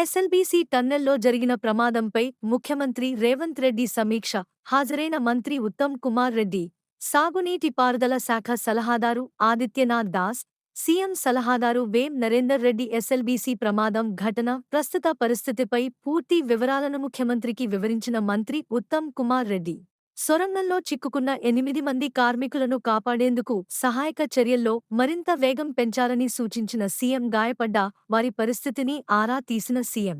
SLBC టన్నెల్లో జరిగిన ప్రమాదంపై ముఖ్యమంత్రి రేవంత్ రెడ్డి సమీక్ష. హాజరైన మంత్రి ఉత్తమ్ కుమార్ రెడ్డి సాగునీటి పారుదల శాఖ సలహాదారు ఆదిత్యనాథ్ దాస్ సీఎం సలహాదారు వేం నరేందర్ రెడ్డి ఎస్ఎల్బీసీ ప్రమాదం ఘటన ప్రస్తుత పరిస్థితిపై పూర్తి వివరాలను ముఖ్యమంత్రికి వివరించిన మంత్రి ఉత్తమ్ కుమార్ రెడ్డి. సొరంగంలో చిక్కుకున్న ఎనిమిది మంది కార్మికులను కాపాడేందుకు సహాయక చర్యల్లో మరింత వేగం పెంచాలని సూచించిన సీఎం గాయపడ్డ వారి పరిస్థితిని ఆరా తీసిన సీఎం.